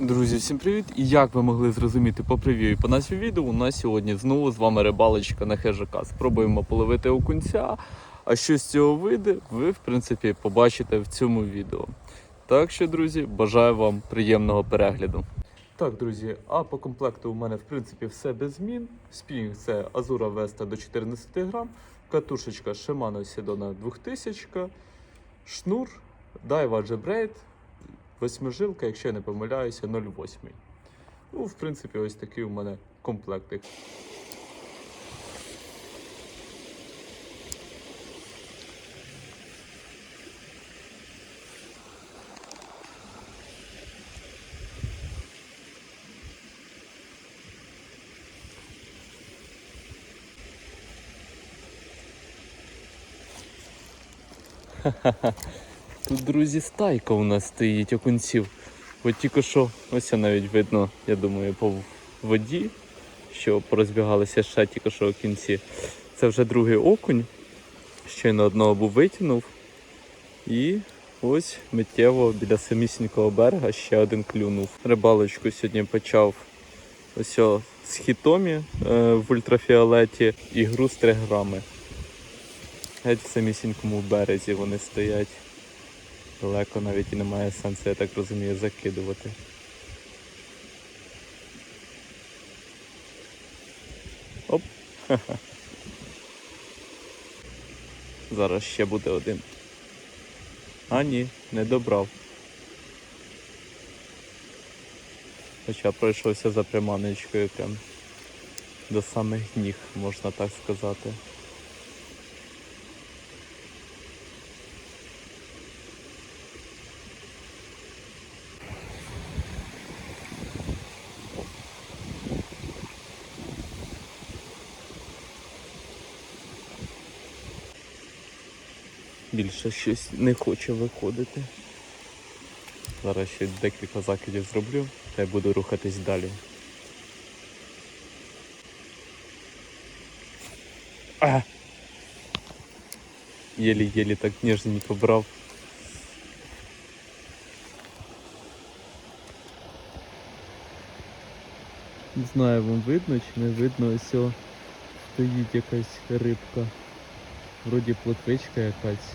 Друзі, всім привіт! І як ви могли зрозуміти по прев'ю і по назві відео, у нас сьогодні знову з вами рибалочка на хижака. Спробуємо половити окунця. А що з цього вийде, ви в принципі побачите в цьому відео. Так що, друзі, бажаю вам приємного перегляду. Так, друзі, а по комплекту у мене в принципі все без змін. Спінг це Азура Веста до 14 грам, катушечка Shimano Sidona 2000, шнур Daiwa J-Braid, восьмижилка, якщо я не помиляюся, 0,8. Ну, в принципі, ось такий у мене комплектик. Тут, друзі, стайка у нас стоїть окунців. От тільки що, ось навіть видно, я думаю, по воді, що порозбігалися ще тільки що окінці. Це вже другий окунь. Щойно одного був витягнув. І ось миттєво біля самісінького берега ще один клюнув. Рибалочку сьогодні почав ось о з хітомі е, в ультрафіолеті і груз 3 грами. Геть в самісінькому березі вони стоять. Далеко навіть і немає сенсу, я так розумію, закидувати. Оп. Зараз ще буде один. А ні, не добрав. Хоча пройшовся за приманочкою прям до самих ніг, можна так сказати. Більше щось не хоче виходити. Зараз ще декілька закидів зроблю та й буду рухатись далі. А! Єлі-єлі так ніжненько брав. Не знаю, вам видно чи не видно, ось стоїть якась рибка. Вроді плотвичка якась.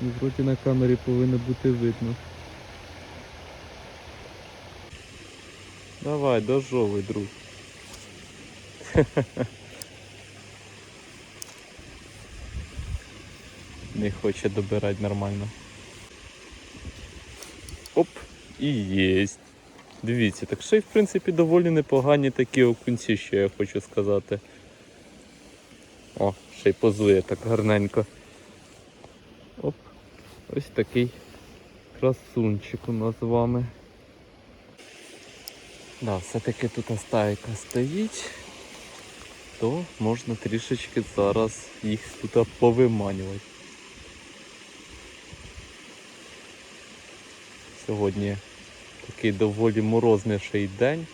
Ну, вроді на камері повинно бути видно. Давай, дожовий, друг. Не хоче добирати нормально. Оп, і єсть. Дивіться, так ще й в принципі доволі непогані такі окунці, що я хочу сказати. О, ще й позує так гарненько. Оп, ось такий красунчик у нас з вами. Да, все-таки тут стайка стоїть, то можна трішечки зараз їх тут повиманювати. Сьогодні такий доволі морозніший день.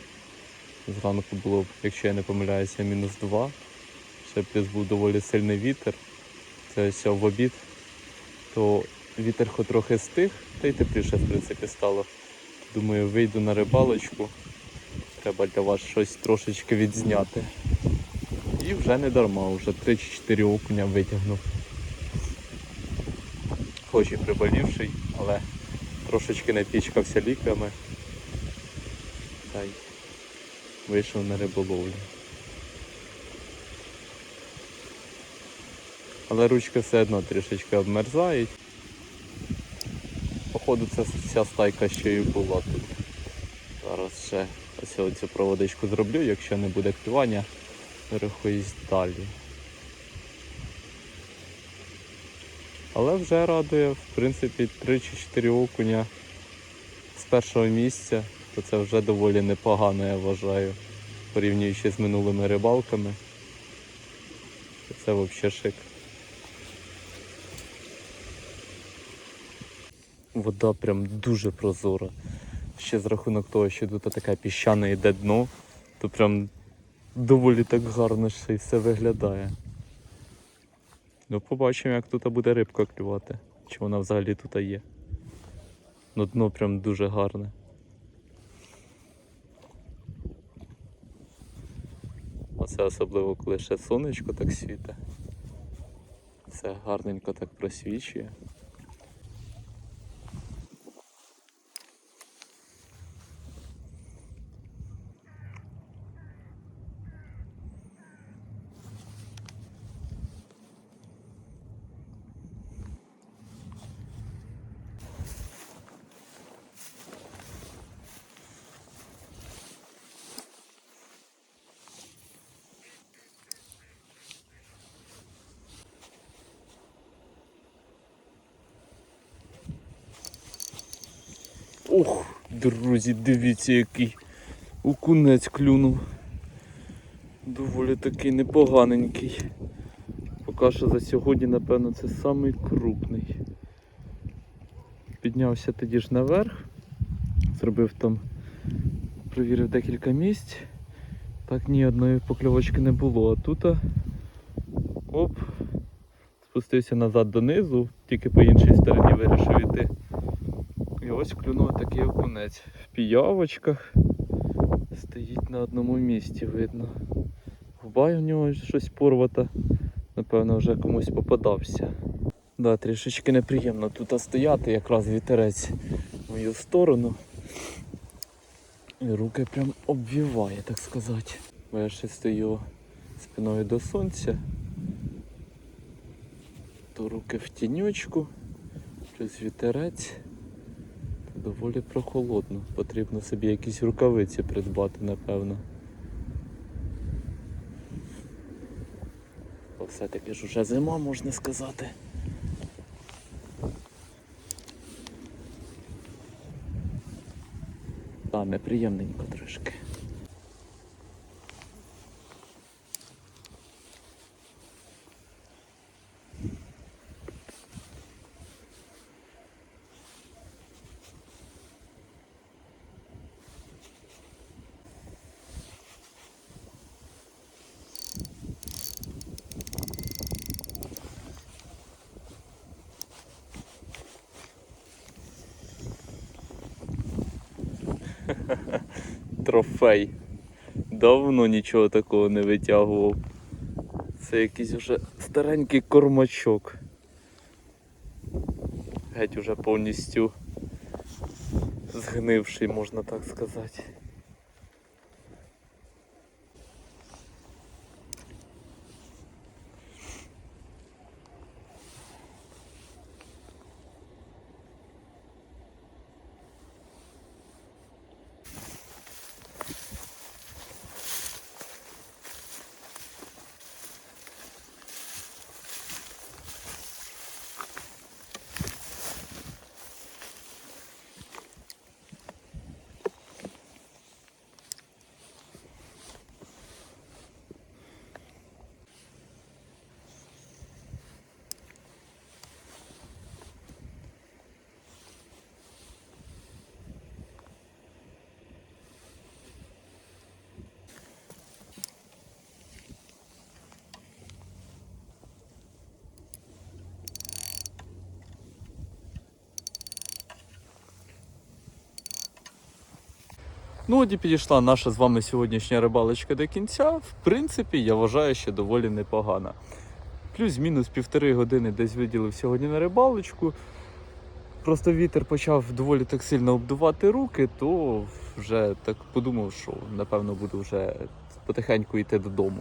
Зранку було, якщо я не помиляюся, мінус 2. Ще плюс був доволі сильний вітер. Це ось в обід. То вітер хоч трохи стих, та й тепліше в принципі стало. Думаю, вийду на рибалочку. Треба для вас щось трошечки відзняти. І вже не дарма, вже 3 чи 4 окуня витягнув. Хоч і приболівший, але трошечки не пічкався ліками. Та й вийшов на риболовлю. Але ручки все одно трішечки обмерзають. Походу це вся стайка ще й була тут. Зараз ще ось цю проводичку зроблю, якщо не буде клювання, рухаюсь далі. Але вже радує, в принципі, 3 чи 4 окуня з першого місця, то це вже доволі непогано, я вважаю, порівнюючи з минулими рибалками. Це взагалі шик. вода прям дуже прозора. Ще з рахунок того, що тут така піщана йде дно, то прям доволі так гарно ще і все виглядає. Ну побачимо, як тут буде рибка клювати, чи вона взагалі тут є. Ну дно прям дуже гарне. Оце особливо коли ще сонечко так світе. Це гарненько так просвічує. Ох, друзі, дивіться, який окунець клюнув. Доволі такий непоганенький. Поки що за сьогодні, напевно, це самий крупний. Піднявся тоді ж наверх, зробив там, провірив декілька місць. Так ні одної покльовочки не було. А тут оп, спустився назад донизу, тільки по іншій стороні вирішив іти. Ось клюнув такий окунець. В піявочках стоїть на одному місці, видно. Губа у нього щось порвата. Напевно, вже комусь попадався. Да, трішечки неприємно тут стояти, якраз вітерець в мою сторону. І руки прям обвіває, так сказати. Бо я ще стою спиною до сонця. То руки в тіньочку, плюс вітерець. Доволі прохолодно. Потрібно собі якісь рукавиці придбати, напевно. Все-таки ж уже зима, можна сказати. Та, неприємненько трошки. Трофей. Давно нічого такого не витягував. Це якийсь вже старенький кормачок. Геть уже повністю згнивший, можна так сказати. Ну, от і підійшла наша з вами сьогоднішня рибалочка до кінця. В принципі, я вважаю, що доволі непогана. Плюс-мінус півтори години десь виділив сьогодні на рибалочку. Просто вітер почав доволі так сильно обдувати руки, то вже так подумав, що напевно буду вже потихеньку йти додому.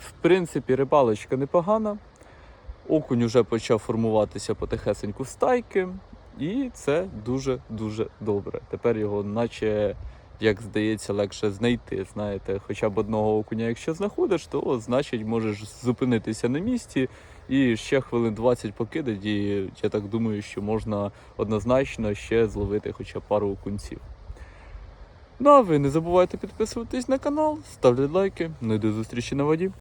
В принципі, рибалочка непогана. Окунь вже почав формуватися потихесеньку в стайки, і це дуже-дуже добре. Тепер його, наче, як здається, легше знайти. Знаєте, хоча б одного окуня, якщо знаходиш, то значить можеш зупинитися на місці і ще хвилин 20 покидати. І я так думаю, що можна однозначно ще зловити хоча б пару окунців. Ну а ви не забувайте підписуватись на канал, ставте лайки. Ну і до зустрічі на воді.